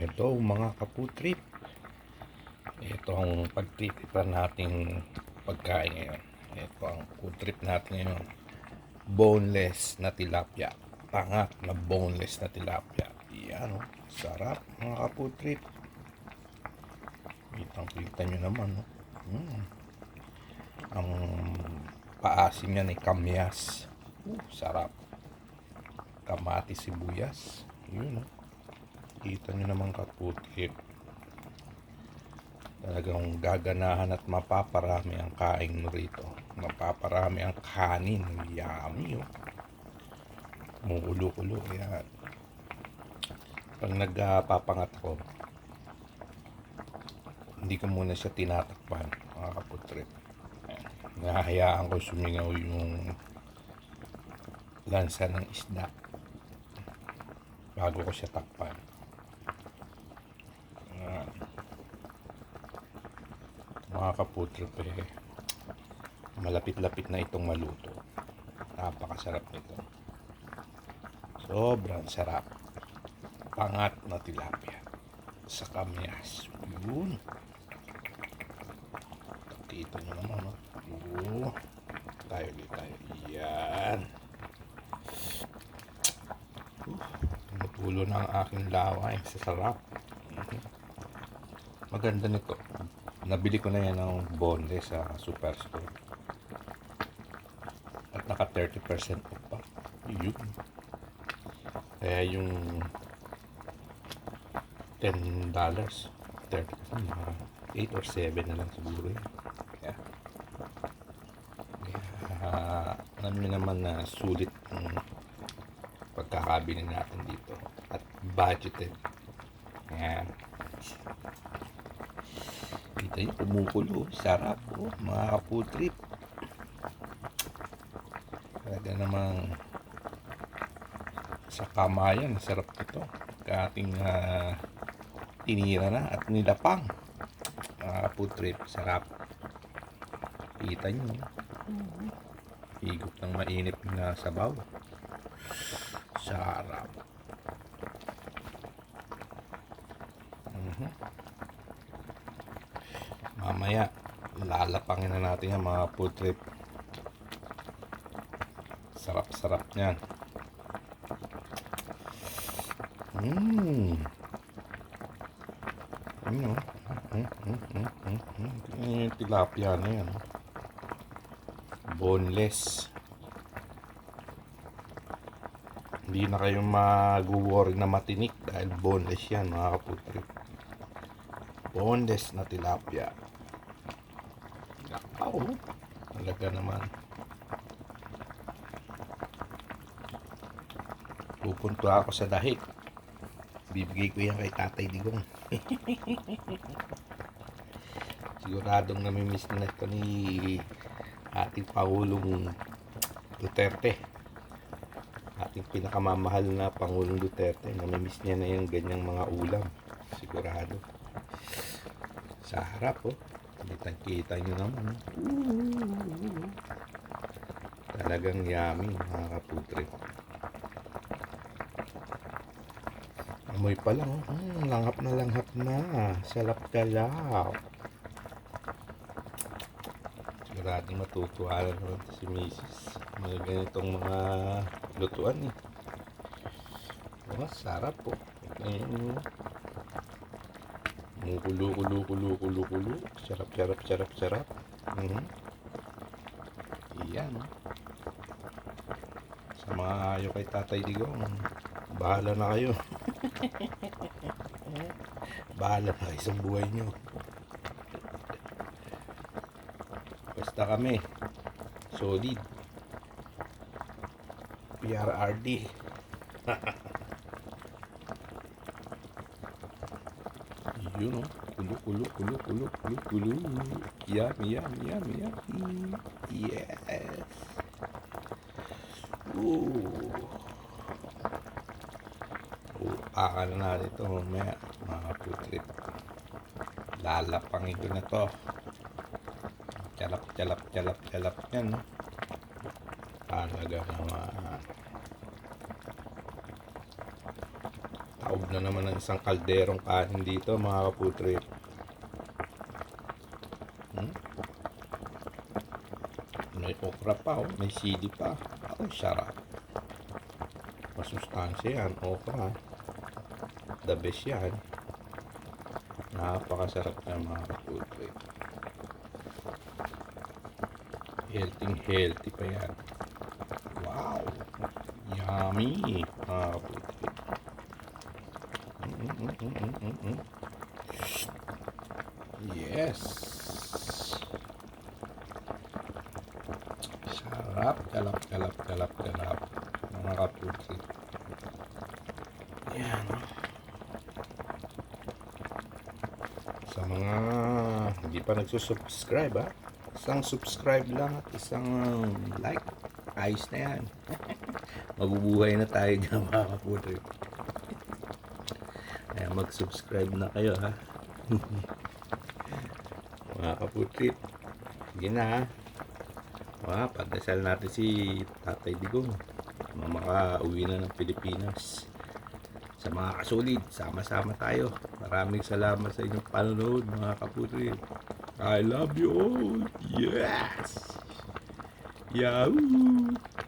Hello mga kaputrip. Ito ang pagtitipan nating pagkain ngayon. Ito ang putrip natin ngayon. Boneless na tilapia. Pangat na boneless na tilapia. Yan oh. Sarap mga kaputrip. Kitang kita nyo naman. Oh. Mm. Ang paasim niya ni kamyas. Uh, sarap. Kamati sibuyas. Yun oh. Kita nyo naman kaputrip. Talagang gaganahan at mapaparami ang kain mo rito. Mapaparami ang kanin. Yummy oh. Muulo-ulo. Yan. Pag nagpapangat ako, hindi ko muna siya tinatakpan, mga kaputrip. Ayan. Nahahayaan ko sumingaw yung lansa ng isda bago ko siya takpan. Ayan. Mga kaputrip eh, malapit-lapit na itong maluto. Napakasarap nito. Sobrang sarap. Pangat na tilapia sa kamyas. Yun. Kita nyo naman, no? Oo. Tayo dito tayo. Yan. Uh, Tumutulo na ang aking laway. Sa sarap. Maganda nito. Nabili ko na yan ng boneless sa superstore. At naka 30% off pa. Yun. Kaya yung 10 dollars 30 mga 8 or 7 na lang siguro yun kaya kaya alam nyo naman na sulit ang pagkakabili natin dito at budgeted kaya kita nyo kumukulo sarap oh, mga kaputrip talaga namang sa kamayan sarap ito. Ating uh, tinira na at nilapang mga food trip sarap. Kita nyo higop ng mainit na sabaw. Sarap. Mhm. Mamaya lalapangin na natin yan mga food trip sarap sarap niyan Mmm. Ano? Mm, mm, mm, mm, mm. Yung tilapia na yan. Boneless. Hindi na kayo mag-worry na matinik dahil boneless yan mga kaputrip. Boneless na tilapia. Nakaw. Talaga naman. Pupunta ako sa dahig. Bibigay ko yan kay Tatay Digong. Siguradong namimiss na ito ni ating Pangulong Duterte. Ating pinakamamahal na Pangulong Duterte. Namimiss niya na yung ganyang mga ulam. Sigurado. Sa harap, oh. Kitang-kita nyo naman. oh. Talagang yummy, mga kaputre. Amoy pa lang, oh. Mm, langhap na langhap na. Salap galaw. Siguradong matutuwa na naman si Mrs. Mga ganitong mga lutuan eh. Oh, sarap po. Ayun. Kumukulo, kulo, kulo, kulo, kulo. Sarap, sarap, sarap, sarap. Mhm. Iyan. oh. Sa mga ayaw kay Tatay Digong, bahala na kayo. Bahala na kayo sa buhay nyo. Basta kami, solid. PRRD. Yun o. Kulo, kulo, kulo, kulo, kulo, kulo. Yum, yum, yum, yum. Yes. Ooh. Upakan na natin ito mamaya mga putrip. Lalapangin ko na to. Calap, calap, calap, calap yan. No? Talaga naman. Na naman ng isang kalderong kanin dito mga kaputrip. Hmm? May okra pa, oh. may sili pa. Ako, sarap. Masustansya yan, okra. The best yan. Napakasarap na mga kaputrip. Healthy, healthy pa yan. Wow! Yummy! Mga kaputrip. Mm, mm, mm, mm, mm, mm. Yes! Sarap, kalap, kalap, kalap, kalap. Mga kaputrip. Yan. Sa mga hindi pa nagsusubscribe ha, isang subscribe lang at isang like. Ayos na yan. Mabubuhay na tayo dyan mga kaputrip. Kaya mag-subscribe na kayo ha. mga kaputrip. Sige na ha. Mga pagdasal natin si Tatay Digong. Makauwi na ng Pilipinas. Sa mga kasulid, sama-sama tayo. Maraming salamat sa inyong panonood mga kaputrip. I love you all. Yes! Yahoo!